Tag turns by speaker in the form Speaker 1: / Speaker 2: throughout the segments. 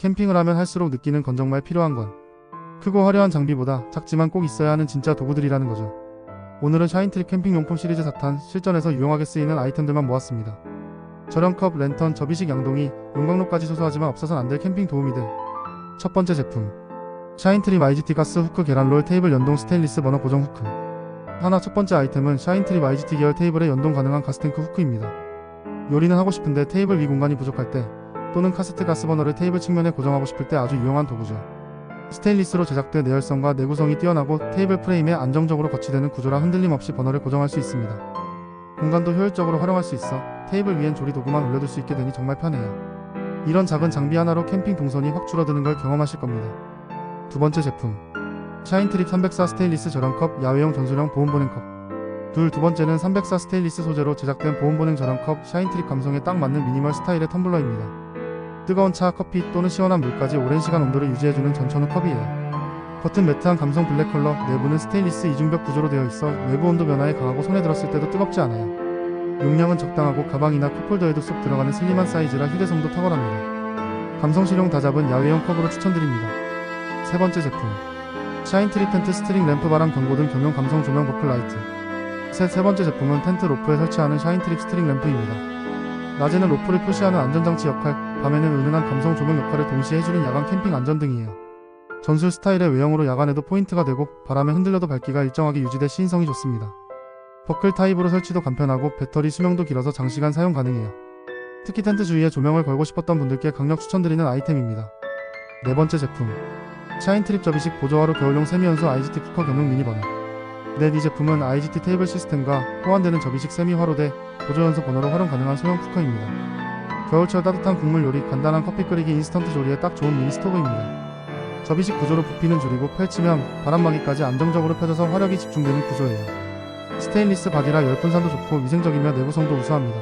Speaker 1: 캠핑을 하면 할수록 느끼는 건 정말 필요한 건 크고 화려한 장비보다 작지만 꼭 있어야 하는 진짜 도구들이라는 거죠. 오늘은 샤인트립 캠핑용품 시리즈 4탄 실전에서 유용하게 쓰이는 아이템들만 모았습니다. 저렴컵, 랜턴, 접이식 양동이, 용광로까지 소소하지만 없어선 안 될 캠핑 도우미들. 첫 번째 제품. 샤인트립 IGT 가스 후크 계란롤 테이블 연동 스테인리스 버너 고정 후크. 하나 첫 번째 아이템은 샤인트립 IGT 계열 테이블에 연동 가능한 가스탱크 후크입니다. 요리는 하고 싶은데 테이블 위 공간이 부족할 때 또는 카세트 가스 버너를 테이블 측면에 고정하고 싶을 때 아주 유용한 도구죠. 스테인리스로 제작돼 내열성과 내구성이 뛰어나고 테이블 프레임에 안정적으로 거치되는 구조라 흔들림 없이 버너를 고정할 수 있습니다. 공간도 효율적으로 활용할 수 있어 테이블 위엔 조리 도구만 올려둘 수 있게 되니 정말 편해요. 이런 작은 장비 하나로 캠핑 동선이 확 줄어드는 걸 경험하실 겁니다. 두 번째 제품. 샤인트립 304 스테인리스 저렴컵 야외용 전술형 보온 보냉컵. 둘 두 번째는 304 스테인리스 소재로 제작된 보온 보냉 저렴컵 샤인트립 감성에 딱 맞는 미니멀 스타일의 텀블러입니다. 뜨거운 차, 커피 또는 시원한 물까지 오랜 시간 온도를 유지해주는 전천후 컵이에요. 겉은 매트한 감성 블랙 컬러, 내부는 스테인리스 이중벽 구조로 되어 있어 외부 온도 변화에 강하고 손에 들었을 때도 뜨겁지 않아요. 용량은 적당하고 가방이나 컵홀더에도 쏙 들어가는 슬림한 사이즈라 휴대성도 탁월합니다. 감성 실용 다 잡은 야외용 컵으로 추천드립니다. 세 번째 제품. 샤인 트리 텐트 스트링 램프 바람 경고 등 겸용 감성 조명 버클 라이트. 세, 세 번째 제품은 텐트 로프에 설치하는 샤인 트립 스트링 램프입니다. 낮에는 로프를 표시하는 안전장치 역할, 밤에는 은은한 감성 조명 역할을 동시에 해주는 야간 캠핑 안전 등이에요. 전술 스타일의 외형으로 야간에도 포인트가 되고 바람에 흔들려도 밝기가 일정하게 유지돼 시인성이 좋습니다. 버클 타입으로 설치도 간편하고 배터리 수명도 길어서 장시간 사용 가능해요. 특히 텐트 주위에 조명을 걸고 싶었던 분들께 강력 추천드리는 아이템입니다. 네 번째 제품. 샤인트립 접이식 보조화로 겨울용 세미연소 IGT 쿠커 겸용 미니 버너. 넷이 제품은 IGT 테이블 시스템과 호환되는 접이식 세미 화로대 보조연소 버너로 활용 가능한 소형 쿠커입니다. 겨울철 따뜻한 국물 요리, 간단한 커피 끓이기 인스턴트 조리에 딱 좋은 미니 스토브입니다. 접이식 구조로 부피는 줄이고 펼치면 바람막이까지 안정적으로 펴져서 화력이 집중되는 구조예요. 스테인리스 바디라 열분산도 좋고 위생적이며 내구성도 우수합니다.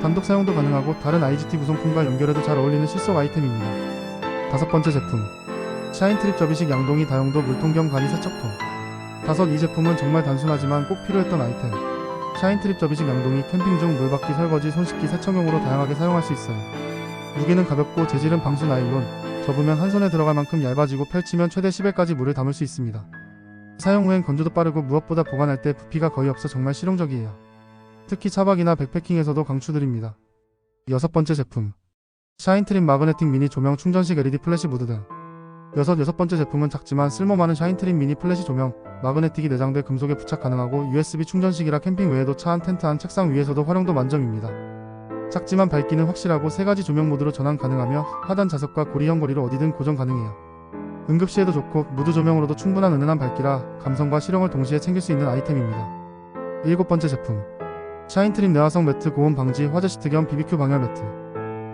Speaker 1: 단독 사용도 가능하고 다른 IGT 구성품과 연결해도 잘 어울리는 실속 아이템입니다. 다섯 번째 제품. 샤인트립 접이식 양동이 다용도 물통 겸 간이 세척통. 다섯 이 제품은 정말 단순하지만 꼭 필요했던 아이템. 샤인트립 접이식 양동이 캠핑 중 물받기 설거지 손 씻기 세척용으로 다양하게 사용할 수 있어요. 무게는 가볍고 재질은 방수 나일론, 접으면 한 손에 들어갈 만큼 얇아지고 펼치면 최대 10회까지 물을 담을 수 있습니다. 사용 후엔 건조도 빠르고 무엇보다 보관할 때 부피가 거의 없어 정말 실용적이에요. 특히 차박이나 백패킹에서도 강추드립니다. 여섯 번째 제품. 샤인트립 마그네틱 미니 조명 충전식 LED 플래시 무드 등. 여섯 여섯 번째 제품은 작지만 쓸모 많은 샤인트립 미니 플래시 조명, 마그네틱이 내장돼 금속에 부착 가능하고 USB 충전식이라 캠핑 외에도 차 안 텐트 안 책상 위에서도 활용도 만점입니다. 작지만 밝기는 확실하고 세 가지 조명 모드로 전환 가능하며 하단 자석과 고리형 거리로 어디든 고정 가능해요. 응급시에도 좋고 무드 조명으로도 충분한 은은한 밝기라 감성과 실용을 동시에 챙길 수 있는 아이템입니다. 일곱 번째 제품. 샤인트립 내화성 매트 고온 방지 화재 시트 겸 BBQ 방열 매트.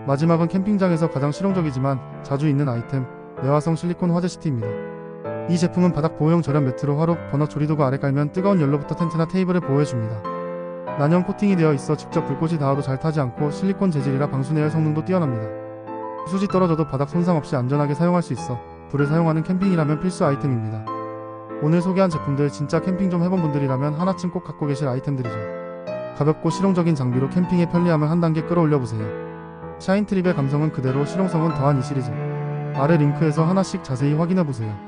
Speaker 1: 마지막은 캠핑장에서 가장 실용적이지만 자주 있는 아이템 내화성 실리콘 화재 시트입니다. 이 제품은 바닥 보호용 절연 매트로 화로 버너 조리도구 아래 깔면 뜨거운 열로부터 텐트나 테이블을 보호해줍니다. 난연 코팅이 되어 있어 직접 불꽃이 닿아도 잘 타지 않고 실리콘 재질이라 방수 내열 성능도 뛰어납니다. 수지 떨어져도 바닥 손상 없이 안전하게 사용할 수 있어 불을 사용하는 캠핑이라면 필수 아이템입니다. 오늘 소개한 제품들 진짜 캠핑 좀 해본 분들이라면 하나쯤 꼭 갖고 계실 아이템들이죠. 가볍고 실용적인 장비로 캠핑의 편리함을 한 단계 끌어올려 보세요. 샤인트립의 감성은 그대로 실용성은 더한 이 시리즈. 아래 링크에서 하나씩 자세히 확인해 보세요.